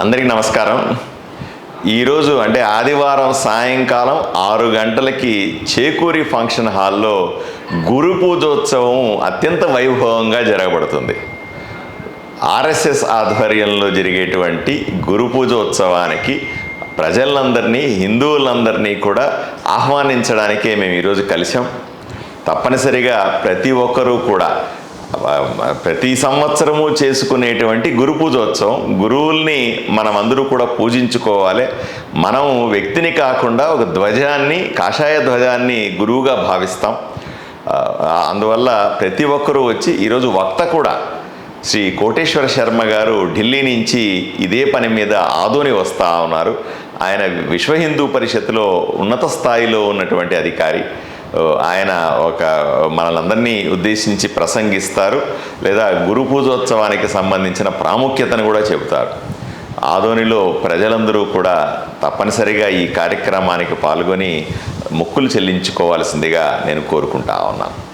అందరికీ నమస్కారం. ఈరోజు అంటే ఆదివారం సాయంకాలం ఆరు గంటలకి చేకూరి ఫంక్షన్ హాల్లో గురు పూజోత్సవం అత్యంత వైభవంగా జరగబడుతుంది. ఆర్ఎస్ఎస్ ఆధ్వర్యంలో జరిగేటువంటి గురు పూజోత్సవానికి ప్రజలందరినీ హిందువులందరినీ కూడా ఆహ్వానించడానికే మేము ఈరోజు కలిసాం తప్పనిసరిగా ప్రతి ఒక్కరూ కూడా ప్రతి సంవత్సరము చేసుకునేటువంటి గురు పూజోత్సవం. గురువుల్ని మనం అందరూ కూడా పూజించుకోవాలి. మనం వ్యక్తిని కాకుండా ఒక ధ్వజాన్ని కాషాయ ధ్వజాన్ని గురువుగా భావిస్తాం. అందువల్ల ప్రతి ఒక్కరూ వచ్చి ఈరోజు వక్త కూడా శ్రీ కోటేశ్వర శర్మ గారు ఢిల్లీ నుంచి ఇదే పని మీద ఆదోని వస్తూ ఉన్నారు. ఆయన విశ్వ హిందూ పరిషత్తులో ఉన్నత స్థాయిలో ఉన్నటువంటి అధికారి. ఆయన ఒక మనలందరినీ ఉద్దేశించి ప్రసంగిస్తారు లేదా గురు పూజోత్సవానికి సంబంధించిన ప్రాముఖ్యతను కూడా చెబుతారు. ఆదోనిలో ప్రజలందరూ కూడా తప్పనిసరిగా ఈ కార్యక్రమానికి పాల్గొని మొక్కులు చెల్లించుకోవాల్సిందిగా నేను కోరుకుంటా ఉన్నాను.